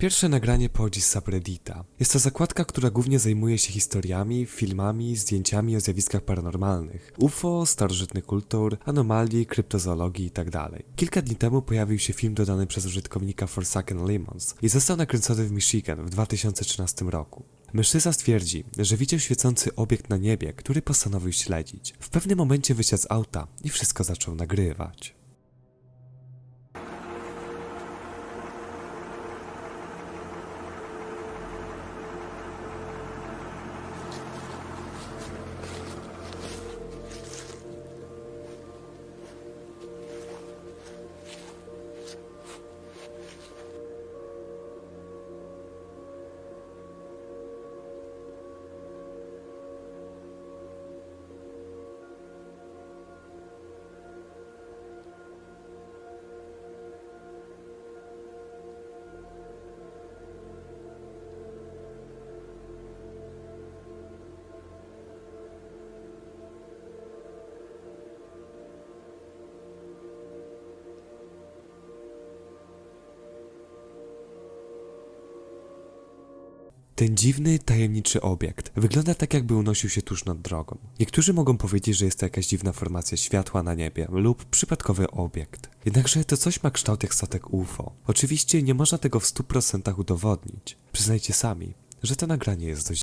Pierwsze nagranie pochodzi z subreddita. Jest to zakładka, która głównie zajmuje się historiami, filmami, zdjęciami o zjawiskach paranormalnych, UFO, starożytnych kultur, anomalii, kryptozoologii itd. Kilka dni temu pojawił się film dodany przez użytkownika Forsaken Lemons i został nakręcony w Michigan w 2013 roku. Mężczyzna stwierdzi, że widział świecący obiekt na niebie, który postanowił śledzić. W pewnym momencie wysiadł z auta i wszystko zaczął nagrywać. Ten dziwny, tajemniczy obiekt wygląda tak, jakby unosił się tuż nad drogą. Niektórzy mogą powiedzieć, że jest to jakaś dziwna formacja światła na niebie lub przypadkowy obiekt. Jednakże to coś ma kształt jak statek UFO. Oczywiście nie można tego w 100% udowodnić. Przyznajcie sami, że to nagranie jest dość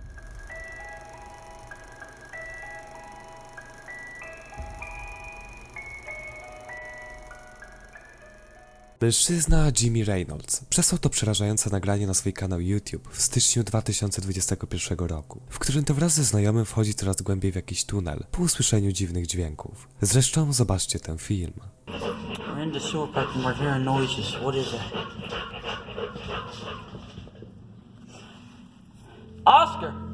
Mężczyzna Jimmy Reynolds przesłał to przerażające nagranie na swój kanał YouTube w styczniu 2021 roku, w którym to wraz ze znajomym wchodzi coraz głębiej w jakiś tunel po usłyszeniu dziwnych dźwięków. Zresztą zobaczcie ten film. We're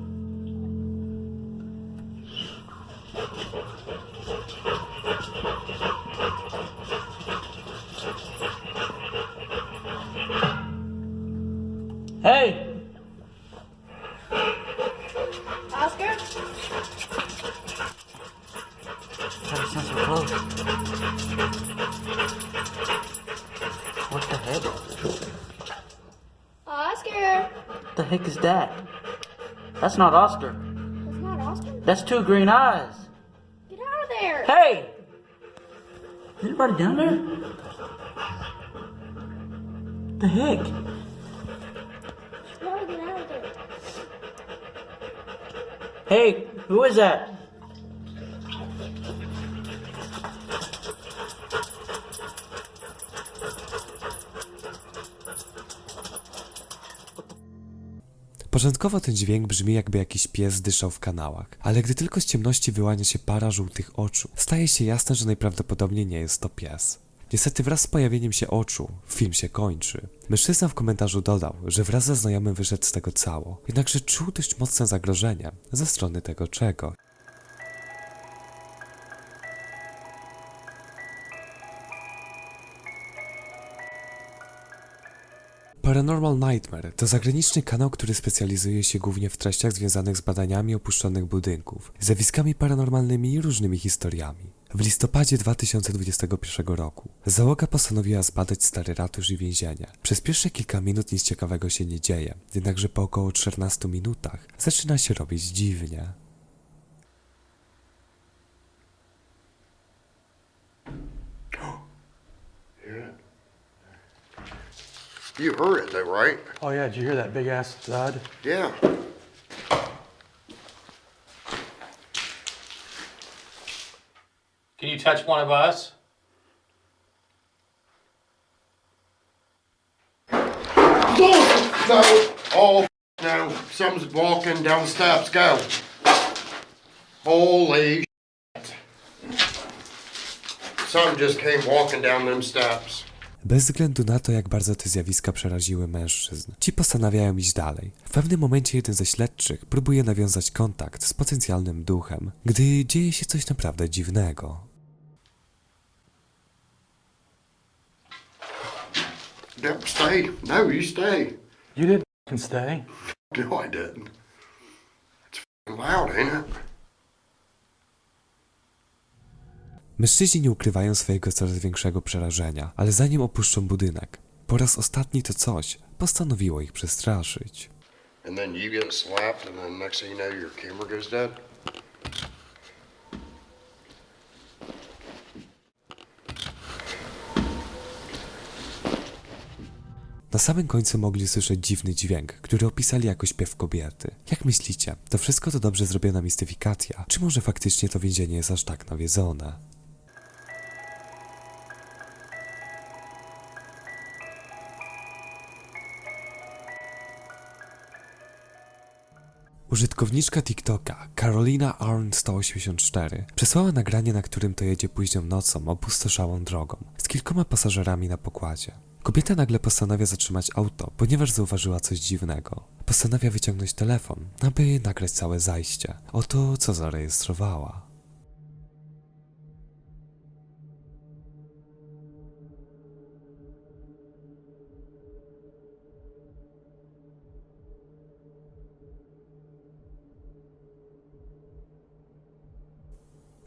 heck is that? That's not Oscar. That's not Oscar. That's two green eyes. Get out of there! Hey! Is anybody down there? The heck? Get out of there. Hey, who is that? Początkowo ten dźwięk brzmi jakby jakiś pies dyszał w kanałach, ale gdy tylko z ciemności wyłania się para żółtych oczu, staje się jasne, że najprawdopodobniej nie jest to pies. Niestety wraz z pojawieniem się oczu, film się kończy. Mężczyzna w komentarzu dodał, że wraz ze znajomym wyszedł z tego cało, jednakże czuł dość mocne zagrożenie ze strony tego czego. Paranormal Nightmare to zagraniczny kanał, który specjalizuje się głównie w treściach związanych z badaniami opuszczonych budynków, zjawiskami paranormalnymi i różnymi historiami. W listopadzie 2021 roku załoga postanowiła zbadać stary ratusz i więzienie. Przez pierwsze kilka minut nic ciekawego się nie dzieje, jednakże po około 14 minutach zaczyna się robić dziwnie. You heard it though, right? Oh yeah, did you hear that big ass thud? Yeah. Can you touch one of us? No. Oh no. Something's walking down the steps. Go. Holy shit. Something just came walking down them steps. Bez względu na to, jak bardzo te zjawiska przeraziły mężczyzn, ci postanawiają iść dalej. W pewnym momencie jeden ze śledczych próbuje nawiązać kontakt z potencjalnym duchem, gdy dzieje się coś naprawdę dziwnego. Yep, stay. No, you stay. You didn't stay. No, I didn't. It's loud, ain't it? Mężczyźni nie ukrywają swojego coraz większego przerażenia, ale zanim opuszczą budynek, po raz ostatni to coś postanowiło ich przestraszyć. And then you get slapped, and then next thing you know, your camera goes dead. Na samym końcu mogli słyszeć dziwny dźwięk, który opisali jako śpiew kobiety. Jak myślicie, to wszystko to dobrze zrobiona mistyfikacja, czy może faktycznie to więzienie jest aż tak nawiedzone? Użytkowniczka TikToka Carolina Arn184 przesłała nagranie, na którym to jedzie późną nocą opustoszałą drogą z kilkoma pasażerami na pokładzie. Kobieta nagle postanawia zatrzymać auto, ponieważ zauważyła coś dziwnego. Postanawia wyciągnąć telefon, aby nagrać całe zajście. Oto co zarejestrowała.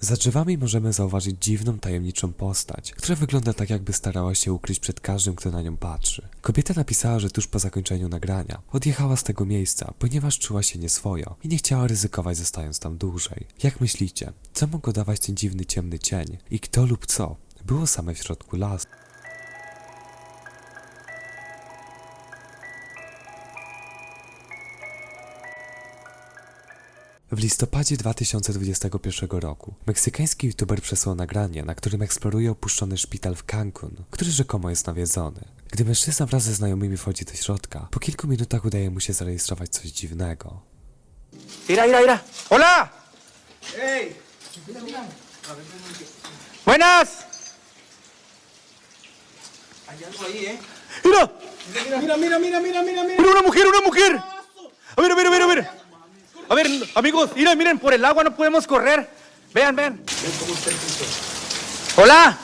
Za drzewami możemy zauważyć dziwną, tajemniczą postać, która wygląda tak, jakby starała się ukryć przed każdym, kto na nią patrzy. Kobieta napisała, że tuż po zakończeniu nagrania odjechała z tego miejsca, ponieważ czuła się nieswojo i nie chciała ryzykować zostając tam dłużej. Jak myślicie, co mogło dawać ten dziwny, ciemny cień i kto lub co było same w środku lasu? W listopadzie 2021 roku meksykański youtuber przesłał nagranie, na którym eksploruje opuszczony szpital w Cancun, który rzekomo jest nawiedzony. Gdy mężczyzna wraz ze znajomymi wchodzi do środka, po kilku minutach udaje mu się zarejestrować coś dziwnego. Mira, mira, mira. ¡Hola! ¡Buenas! Hay algo ahí, ¿eh? ¡Mira! Mira, mira, mira, mira, mira, mira. ¡Mira, una mujer, una mujer! A ver, a ver, a ver, a ver. Amigos, miren, miren, por el agua no podemos correr. Vean, vean. ¡Hola!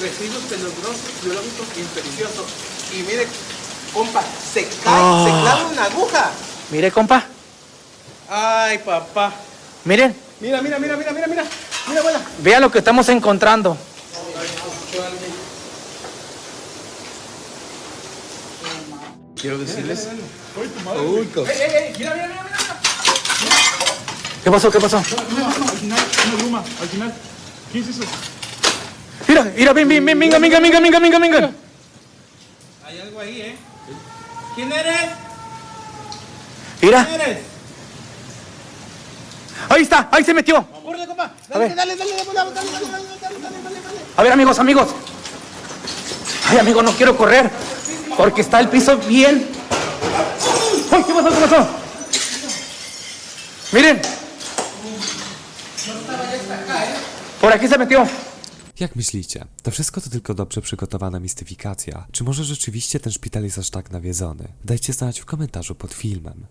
Residuos peligrosos, biológicos infecciosos. Y mire, compa, se cae, se clava una aguja. Mire, compa. Ay, papá. Miren, Mira, mira, mira, mira, mira, mira. Mira, abuela. vean lo que estamos encontrando. Quiero decirles. ¿Qué pasó? ¿Qué pasó? Al final, una bruma, al final. ¿Qué es eso? Mira, mira, ven, ven, ven, venga, venga, venga, venga, venga, venga. Hay algo ahí, ¿eh? ¿Quién eres? Mira, ¿Quién eres? ahí está, ahí se metió. Córrele, compa. A ver. Dale, dale, dale, dale, dale, dale, dale, dale, dale, dale, dale, dale. A ver, amigos, amigos. Ay, amigos, no quiero correr. Porque está el piso bien. Ay, ¿qué pasó? ¿Qué pasó? Miren. Por aquí se metió. Jak myślicie, to wszystko to tylko dobrze przygotowana mistyfikacja? Czy może rzeczywiście ten szpital jest aż tak nawiedzony? Dajcie znać w komentarzu pod filmem.